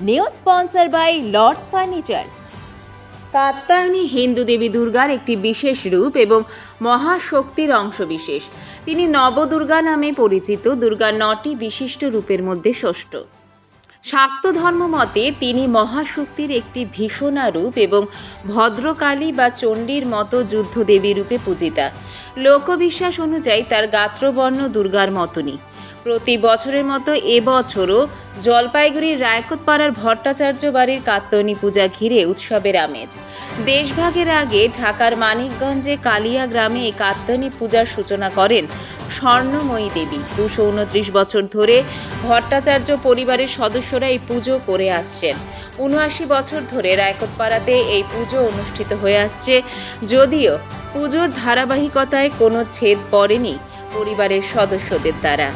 New sponsor by Lords furniture Katyayani Hindu দেবী দুর্গার একটি বিশেষ রূপ এবং মহাশক্তির অংশবিশেষ। তিনি নবদুর্গা নামে পরিচিত দুর্গার নটি বিশিষ্ট রূপের মধ্যে ষষ্ঠ। শাক্ত ধর্ম মতে তিনি মহাশক্তির একটি ভীষণা রূপ এবং ভদ্রকালী বা চণ্ডীর মতো যুদ্ধদেবী রূপে পূজিতা। লোকবিশ্বাস অনুযায়ী তার গাত্রবর্ণ দুর্গার মতনই। প্রতি বছরের মতো এবছরও জলপাইগুড়ির রায়কোটপাড়ার ভট্টাচার্য বাড়ির কাত্তনী পূজা ঘিরে উৎসবের আমেজ। দেশভাগের আগে ঢাকার মানিকগঞ্জে কালিয়া গ্রামে এই কাত্তনী পূজার সূচনা করেন স্বর্ণময়ী দেবী। দুশো উনত্রিশ বছর ধরে ভট্টাচার্য পরিবারের সদস্যরা এই পুজো করে আসছেন। উনআশি বছর ধরে রায়কোটপাড়াতে এই পুজো অনুষ্ঠিত হয়ে আসছে। যদিও পুজোর ধারাবাহিকতায় কোনো ছেদ পড়েনি পরিবারের সদস্যদের দ্বারা।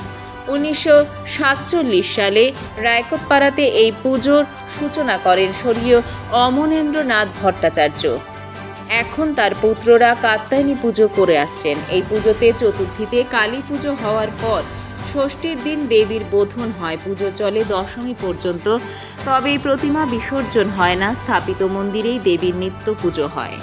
উনিশশো সাতচল্লিশ সালে রায়কোটপাড়াতে এই পুজোর সূচনা করেন স্বর্গীয় অমনেন্দ্রনাথ ভট্টাচার্য। এখন তার পুত্ররা কাত্যায়নী পুজো করে আসছেন। এই পুজোতে চতুর্থীতে কালী পুজো হওয়ার পর ষষ্ঠীর দিন দেবীর বোধন হয়। পুজো চলে দশমী পর্যন্ত। তবে প্রতিমা বিসর্জন হয় না। স্থাপিত মন্দিরেই দেবীর নিত্য পুজো হয়।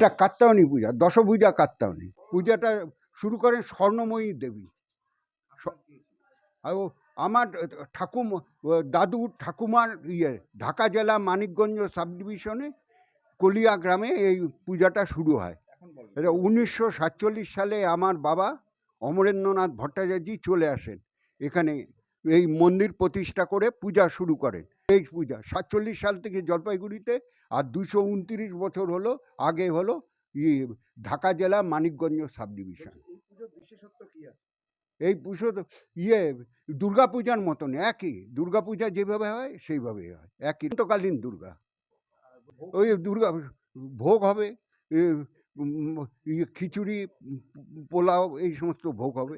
এটা কাত্তায়নী পূজা দশভূজা কাত্তায়নী পূজাটা শুরু করেন স্বর্ণময়ী দেবী। আর আমার ঠাকুম দাদু ঠাকুমার ইয়ে ঢাকা জেলা মানিকগঞ্জ সাব ডিভিশনে কলিয়া গ্রামে এই পূজাটা শুরু হয়। এটা উনিশশো সাতচল্লিশ সালে আমার বাবা অমরেন্দ্রনাথ ভট্টাচার্যজি চলে আসেন এখানে এই মন্দির প্রতিষ্ঠা করে পূজা শুরু করেন। এই পূজা সাতচল্লিশ সাল থেকে জলপাইগুড়িতে আর দুশো উনত্রিশ বছর হলো আগে হলো ঢাকা জেলা মানিকগঞ্জ সাব ডিভিশন এই পুজো ইয়ে দুর্গা পূজার মতন একই। দুর্গা পূজা যেভাবে হয় সেইভাবে হয়। একই। অন্তকালীন দুর্গা। ওই দুর্গা ভোগ হবে ইয়ে খিচুড়ি পোলাও এই সমস্ত ভোগ হবে।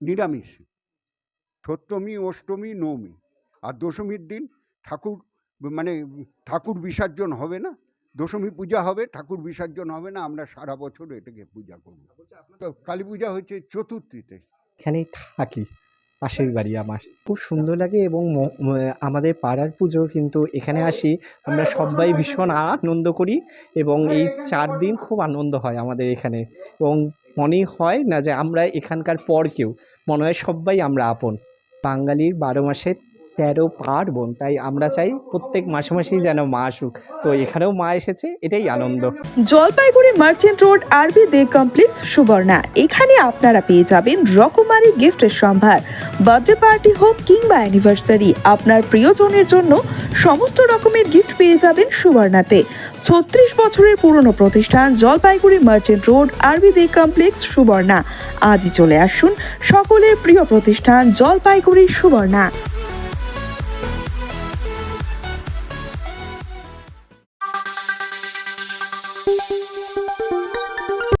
নিরামিষ। সপ্তমী অষ্টমী নবমী। আর দশমীর দিন ঠাকুর মানে ঠাকুর বিসর্জন হবে না? দশমী পূজা হবে ঠাকুর বিসর্জন হবে না? আমরা সারা বছর এটাকে পূজা করব। তো কালী পূজা হচ্ছে চতুর্থীতে। এখানেই থাকি। পাশের বাড়ি আমার। খুব সুন্দর লাগে এবং আমাদের পাড়ার পুজো কিন্তু এখানে আসি। আমরা সবাই ভীষণ আনন্দ করি এবং এই চার দিন খুব আনন্দ হয় আমাদের এখানে। এবং মনে হয় না যে আমরা এখানকার পর কেউ। মনে হয় সবাই আমরা আপন। বাঙালির বারো মাসে তেরো পার্বণ তাই আমরা চাই প্রত্যেক মাসে মাসেই যেন মা আসুক। তো এখানেও মা এসেছে, এটাই আনন্দ। জলপাইগুড়ি মার্চেন্ট রোড আরবি দে কমপ্লেক্স সুবর্ণা, এখানে আপনারা পেয়ে যাবেন রকমারি গিফটের সম্ভার। বার্থডে পার্টি হোক কিংবা অ্যানিভার্সারি, আপনার প্রিয়জনের জন্য সমস্ত রকমের গিফট পেয়ে যাবেন সুবর্ণাতে। ছত্রিশ বছরের পুরনো প্রতিষ্ঠান জলপাইগুড়ি মার্চেন্ট রোড আরবি দে কমপ্লেক্স সুবর্ণা। আজই চলে আসুন সকলের প্রিয় প্রতিষ্ঠান জলপাইগুড়ি সুবর্ণা।